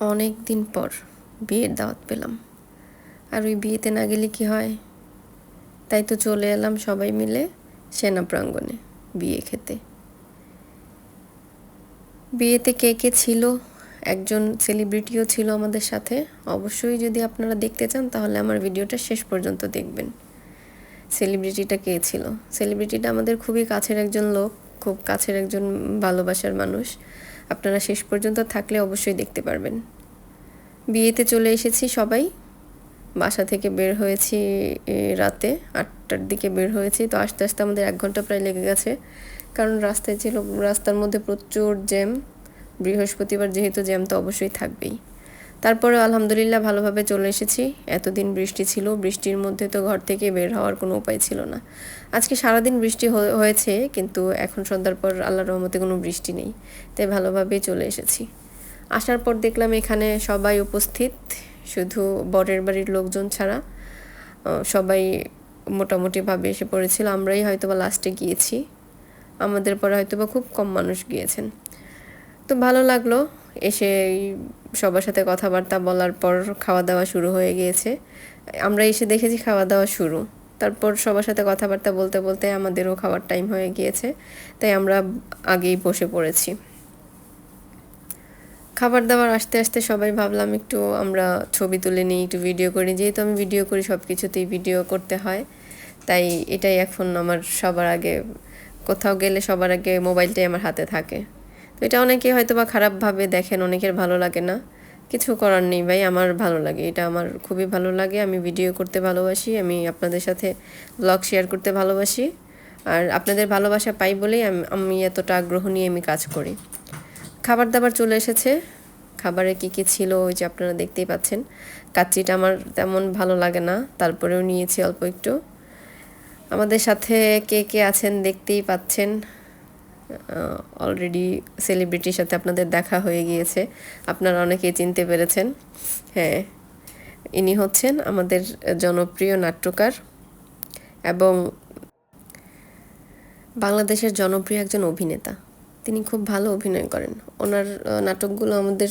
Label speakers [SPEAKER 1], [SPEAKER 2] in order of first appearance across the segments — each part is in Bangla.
[SPEAKER 1] অনেক দিন পর বিয়ের দাওয়াত পেলাম। আর ওই বিয়েতে না গেলে কি হয়? তাই তো চলে এলাম সবাই মিলে সেনা প্রাঙ্গণে বিয়ে খেতে। বিয়েতে কে কে ছিল? একজন সেলিব্রিটিও ছিল আমাদের সাথে। অবশ্যই যদি আপনারা দেখতে চান, তাহলে আমার ভিডিওটা শেষ পর্যন্ত দেখবেন। সেলিব্রিটিটা কে ছিল? সেলিব্রিটিটা আমাদের খুবই কাছের একজন লোক, খুব কাছের একজন ভালোবাসার মানুষ। আপনারা শেষ পর্যন্ত থাকলে অবশ্যই দেখতে পারবেন। বিয়েতে চলে এসেছি সবাই। বাসা থেকে বের হয়েছি রাতে আটটার দিকে বের হয়েছি। তো আস্তে আস্তে আমাদের এক ঘণ্টা প্রায় লেগে গেছে। কারণ রাস্তায় ছিল, রাস্তার মধ্যে প্রচুর জ্যাম। বৃহস্পতিবার যেহেতু জ্যাম, তো অবশ্যই থাকবেই। তারপরে আলহামদুলিল্লাহ ভালোভাবে চলে এসেছি। এতদিন বৃষ্টি ছিল, বৃষ্টির মধ্যে তো ঘর থেকে বের হওয়ার কোনো উপায় ছিল না। আজকে সারাদিন বৃষ্টি হয়ে- হয়েছে, কিন্তু এখন সন্ধ্যার পর আল্লাহর রহমতে কোনো বৃষ্টি নেই, তাই ভালোভাবেই চলে এসেছি। আসার পর দেখলাম এখানে সবাই উপস্থিত, শুধু বরের বাড়ির লোকজন ছাড়া। সবাই মোটামুটিভাবে এসে পড়েছিল, আমরাই হয়তো বা লাস্টে গিয়েছি। আমাদের পরে হয়তো বা খুব কম মানুষ গিয়েছেন। তো ভালো লাগল, এসে সবার সাথে কথাবার্তা বলার পর খাওয়া দাওয়া শুরু হয়ে গিয়েছে। আমরা এসে দেখেছি খাওয়া দাওয়া শুরু। তারপর সবার সাথে কথাবার্তা বলতে বলতে আমাদেরও খাওয়ার টাইম হয়ে গিয়েছে। তাই আমরা আগেই বসে পড়েছি। খাবার দাবার আসতে আসতে সবাই ভাবলাম একটু আমরা ছবি তুলে নিই, একটু ভিডিও করি। যেহেতু আমি ভিডিও করি সব কিছুতেই ভিডিও করতে হয়। তাই এটাই এখন আমার সবার আগে, কোথাও গেলে সবার আগে মোবাইলটাই আমার হাতে থাকে। তো এটা অনেকে হয়তো বা খারাপভাবে দেখেন, অনেকের ভালো লাগে না। কিছু করার নেই ভাই, আমার ভালো লাগে। এটা আমার খুবই ভালো লাগে, আমি ভিডিও করতে ভালোবাসি, আমি আপনাদের সাথে ব্লগ শেয়ার করতে ভালোবাসি। আর আপনাদের ভালোবাসা পাই বলেই আমি- এতটা আগ্রহ নিয়ে আমি কাজ করি। খাবার দাবার চলে এসেছে। খাবারে কি কি ছিল ওই যে আপনারা দেখতেই পাচ্ছেন। কাচ্চিটা আমার তেমন ভালো লাগে না, তারপরেও নিয়েছি অল্প একটু। আমাদের সাথে কে কে আছেন দেখতেই পাচ্ছেন। অলরেডি সেলিব্রিটির সাথে আপনাদের দেখা হয়ে গিয়েছে। আপনারা অনেকেই চিনতে পেরেছেন। হ্যাঁ ইনি হচ্ছেন আমাদের জনপ্রিয় নাট্যকার এবং বাংলাদেশের জনপ্রিয় একজন অভিনেতা। তিনি খুব ভালো অভিনয় করেন। ওনার নাটকগুলো আমাদের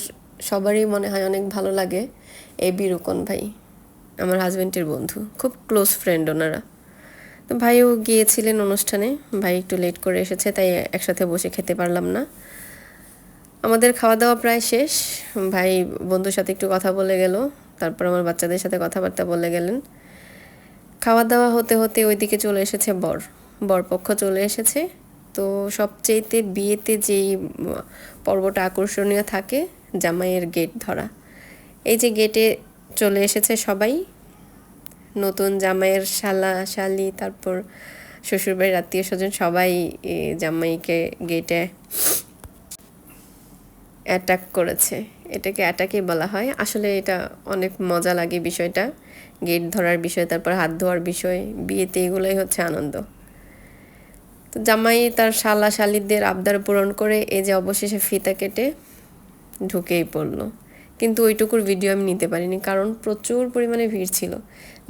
[SPEAKER 1] সবারই মনে হয় অনেক ভালো লাগে। এ বি রুকন ভাই, আমার হাজবেন্ডের বন্ধু। খুব ক্লোজ ফ্রেন্ড ওনারা। তো ভাইও গিয়েছিলেন অনুষ্ঠানে। ভাই একটু লেট করে এসেছে, তাই একসাথে বসে খেতে পারলাম না। আমাদের খাওয়া দাওয়া প্রায় শেষ। ভাই বন্ধুর সাথে একটু কথা বলে গেল, তারপর আমার বাচ্চাদের সাথে কথাবার্তা বলে গেলেন। খাওয়া দাওয়া হতে হতে ওইদিকে চলে এসেছে বর। বরপক্ষ চলে এসেছে। তো সবচেয়েতে বিয়েতে যেই পর্বটা আকর্ষণীয় থাকে, জামাইয়ের গেট ধরা। এই যে গেটে চলে এসেছে সবাই। নতুন জামাইয়ের শালা, শালি, তারপর শ্বশুরবাড়ির আত্মীয় স্বজন সবাই জামাইকে গেটে অ্যাটাক করেছে। এটাকে অ্যাটাকই বলা হয়। আসলে এটা অনেক মজা লাগে বিষয়টা। গেট ধরার বিষয়, তারপর হাত ধোয়ার বিষয়, বিয়েতে এগুলোই হচ্ছে আনন্দ। তো জামাই তার শালা, শালিদের আবদার পূরণ করে এই যে অবশেষে ফিতা কেটে ঢুকেই পড়ল। কিন্তু ওইটুকুর ভিডিও আমি নিতে পারিনি, কারণ প্রচুর পরিমাণে ভিড় ছিল।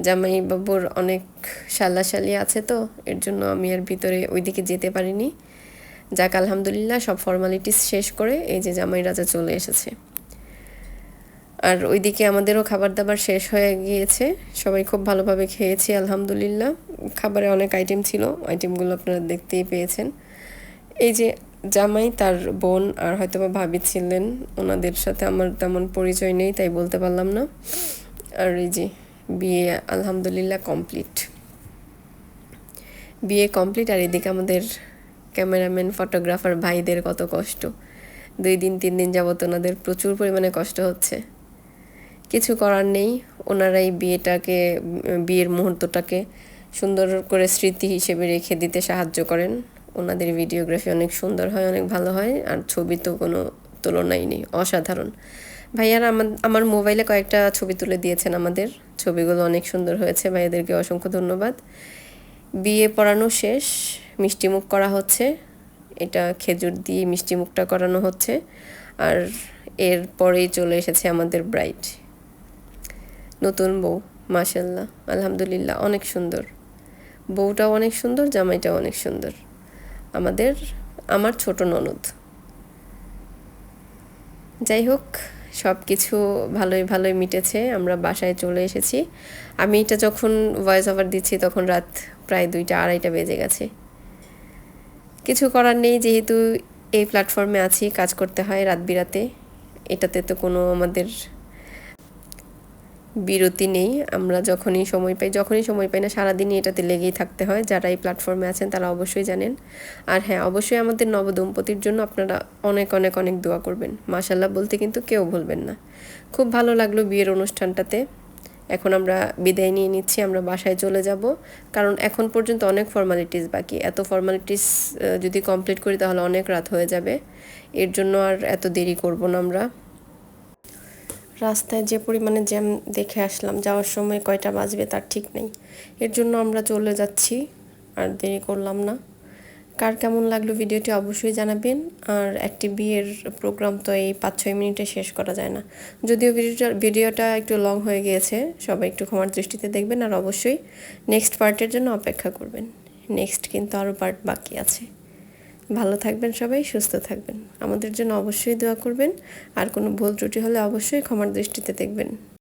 [SPEAKER 1] জামাই বাবুর অনেক শাল্লাশালি আছে তো, এর জন্য আমি আর ভিতরে ওইদিকে যেতে পারিনি। যাক, আলহামদুলিল্লাহ, সব ফর্মালিটিস শেষ করে এই যে জামাই রাজা চলে এসেছে। আর ওইদিকে আমাদেরও খাবার দাবার শেষ হয়ে গিয়েছে। সবাই খুব ভালোভাবে খেয়েছি, আলহামদুলিল্লাহ। খাবারে অনেক আইটেম ছিল আইটেমগুলো আপনারা দেখতেই পেয়েছেন। এই যে জামাই তার বোন আর হয়তো বা ভাবি ছিলেন। ওনাদের সাথে আমার তেমন পরিচয় নেই, তাই বলতে পারলাম না। আর এই যে, বিয়ে আলহামদুলিল্লাহ কমপ্লিট বিয়ে কমপ্লিট আর এদিকে আমাদের ক্যামেরাম্যান ফটোগ্রাফার ভাইদের কত কষ্ট। দুই দিন, তিন দিন যাবত ওনাদের প্রচুর পরিমাণে কষ্ট হচ্ছে। কিছু করার নেই, ওনারাই বিয়েটাকে বিয়ের মুহূর্তটাকে সুন্দর করে স্মৃতি হিসেবে রেখে দিতে সাহায্য করেন। ওনাদের ভিডিওগ্রাফি অনেক সুন্দর হয়, অনেক ভালো হয়, আর ছবি তো কোনো তুলনাই নেই, অসাধারণ। ভাইয়ারা আমার আমার মোবাইলে কয়েকটা ছবি তুলে দিয়েছেন আমাদের, ছবিগুলো অনেক সুন্দর হয়েছে, ভাইয়াদেরকে অসংখ্য ধন্যবাদ। বিয়ে পড়ানো শেষ মিষ্টিমুখ করা হচ্ছে, এটা খেজুর দিয়ে মিষ্টিমুখটা করানো হচ্ছে, আর এরপরেই চলে এসেছে আমাদের ব্রাইট। নতুন বউ মাশাল্লাহ আলহামদুলিল্লাহ, অনেক সুন্দর। বউটাও অনেক সুন্দর, জামাইটাও অনেক সুন্দর। আমাদের, আমার ছোট ননদ। যাই হোক সব কিছু ভালোই ভালোই মিটেছে, আমরা বাসায় চলে এসেছি। আমি এটা যখন ভয়েস ওভার দিচ্ছি, তখন রাত প্রায় দুইটা, আড়াইটা বেজে গেছে। কিছু করার নেই, যেহেতু এই প্ল্যাটফর্মে আছি, কাজ করতে হয় রাত বিরাতে। এটাতে তো কোনো আমাদের বিরতি নেই। আমরা যখনই সময় পাই, যখনই সময় পাই না, সারাদিনই এটাতে লেগেই থাকতে হয়। যারা এই প্ল্যাটফর্মে আছেন, তারা অবশ্যই জানেন। আর হ্যাঁ অবশ্যই আমাদের নবদম্পতির জন্য আপনারা অনেক অনেক অনেক দোয়া করবেন। মাসাল্লাহ বলতে কিন্তু কেউ ভুলবেন না। খুব ভালো লাগল বিয়ের অনুষ্ঠানটাতে। এখন আমরা বিদায় নিয়ে নিচ্ছি, আমরা বাসায় চলে যাব। কারণ এখন পর্যন্ত অনেক ফর্মালিটিস বাকি। এত ফর্মালিটিস যদি কমপ্লিট করি তাহলে অনেক রাত হয়ে যাবে। এর জন্য আর এত দেরি করব না আমরা। রাস্তায় যে পরিমাণে জ্যাম দেখে আসলাম, যাওয়ার সময় কয়টা বাজবে তার ঠিক নেই। এর জন্য আমরা চলে যাচ্ছি, আর দেরি করলাম না। কার কেমন লাগল ভিডিওটি অবশ্যই জানাবেন, আর একটি বিয়ের প্রোগ্রাম তো এই পাঁচ ছয় মিনিটে শেষ করা যায় না। যদিও ভিডিওটা ভিডিওটা একটু লং হয়ে গিয়েছে, সবাই একটু ক্ষমার দৃষ্টিতে দেখবেন, আর অবশ্যই নেক্সট পার্টের জন্য অপেক্ষা করবেন। নেক্সট কিন্তু আরও পার্ট বাকি আছে। ভালো থাকবেন সবাই, সুস্থ থাকবেন। আমাদের জন্য অবশ্যই দোয়া করবেন। আর কোনো ভুল ত্রুটি হলে অবশ্যই ক্ষমার দৃষ্টিতে দেখবেন।